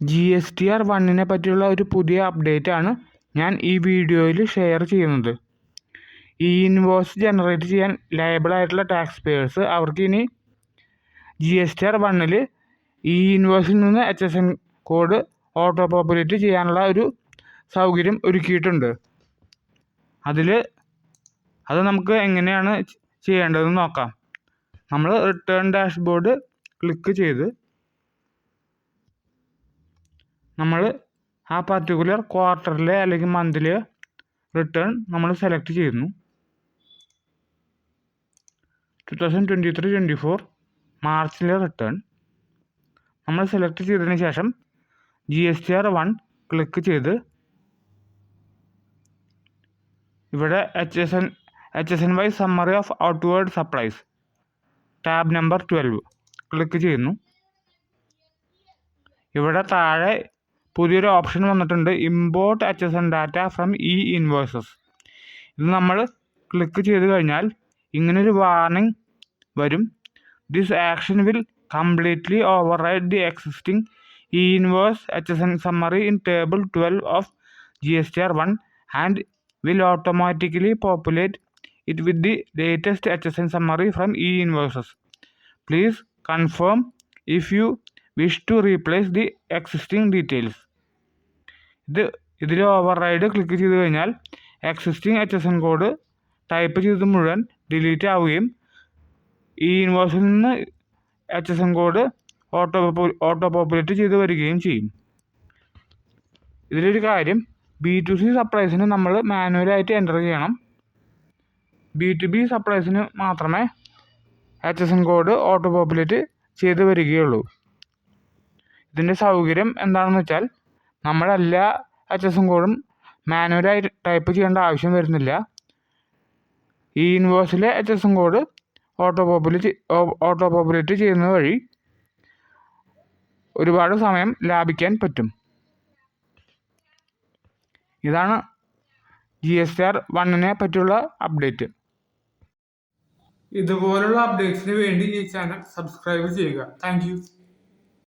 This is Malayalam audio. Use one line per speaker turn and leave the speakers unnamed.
ജി എസ് ടി ആർ വണ്ണിനെ പറ്റിയുള്ള ഒരു പുതിയ അപ്ഡേറ്റ് ആണ് ഞാൻ ഈ വീഡിയോയിൽ ഷെയർ ചെയ്യുന്നത്. ഈ ഇൻവോയ്സ് ജനറേറ്റ് ചെയ്യാൻ ലയബിൾ ആയിട്ടുള്ള ടാക്സ് പേയേഴ്സ് അവർക്ക് ഇനി ജി എസ് ടി ആർ വണ്ണിൽ ഈ ഇൻവോയ്സിൽ നിന്ന് H S N code auto populate ചെയ്യാനുള്ള ഒരു സൗകര്യം ഒരുക്കിയിട്ടുണ്ട്. അതിൽ അത് നമുക്ക് എങ്ങനെയാണ് ചെയ്യേണ്ടതെന്ന് നോക്കാം. നമ്മൾ റിട്ടേൺ ഡാഷ്ബോർഡ് ക്ലിക്ക് ചെയ്ത് നമ്മൾ ആ പർട്ടിക്കുലർ ക്വാർട്ടറിലെ അല്ലെങ്കിൽ മന്തിലെ റിട്ടേൺ നമ്മൾ സെലക്ട് ചെയ്യുന്നു. Two thousand twenty three twenty four മാർച്ചിലെ return നമ്മൾ സെലക്ട് ചെയ്തതിന് ശേഷം G S T R one click ചെയ്ത് ഇവിടെ H S N H S N Y summary of outward supplies tab number twelve click ചെയ്യുന്നു. ഇവിടെ താഴെ പുതിയൊരു ഓപ്ഷൻ വന്നിട്ടുണ്ട്. Import N data from E invoices ഇത് നമ്മൾ ക്ലിക്ക് ചെയ്ത് കഴിഞ്ഞാൽ ഇങ്ങനൊരു വാർണിംഗ് വരും. This action will completely override the existing E invoice H S N summary in table twelve of G S T R one and will automatically populate it with the latest H S N summary from E invoices please confirm if you wish to replace the existing details. ഇത് ഇതിൽ ഓവർ റൈഡ് ക്ലിക്ക് ചെയ്ത് കഴിഞ്ഞാൽ existing H S N code type ചെയ്ത് മുഴുവൻ ഡിലീറ്റ് ആവുകയും ഈ ഇൻവോയ്സിൽ നിന്ന് H S N code auto auto populate ചെയ്ത് വരികയും ചെയ്യും. ഇതിലൊരു കാര്യം ബി ടു സി സപ്ലൈസിന് നമ്മൾ മാനുവലായിട്ട് എന്റർ ചെയ്യണം. ബി ടു ബി സപ്ലൈസിന് മാത്രമേ H S N code auto populate ചെയ്ത് വരികയുള്ളൂ. ഇതിന്റെ സൗകര്യം എന്താണെന്ന് വെച്ചാൽ നമ്മളെല്ലാ എസ് കോഡും മാനുവലായി ടൈപ്പ് ചെയ്യേണ്ട ആവശ്യം വരുന്നില്ല. ഈ ഇൻവോയ്സിലെ S code auto populate auto populate ചെയ്യുന്നത് വഴി ഒരുപാട് സമയം ലാഭിക്കാൻ പറ്റും. ഇതാണ് ജി എസ് ടി ആർ വണ്ണിനെ പറ്റിയുള്ള അപ്ഡേറ്റ് ഇതുപോലുള്ള അപ്ഡേറ്റ്സിന് വേണ്ടി ഈ ചാനൽ സബ്സ്ക്രൈബ് ചെയ്യുക. താങ്ക്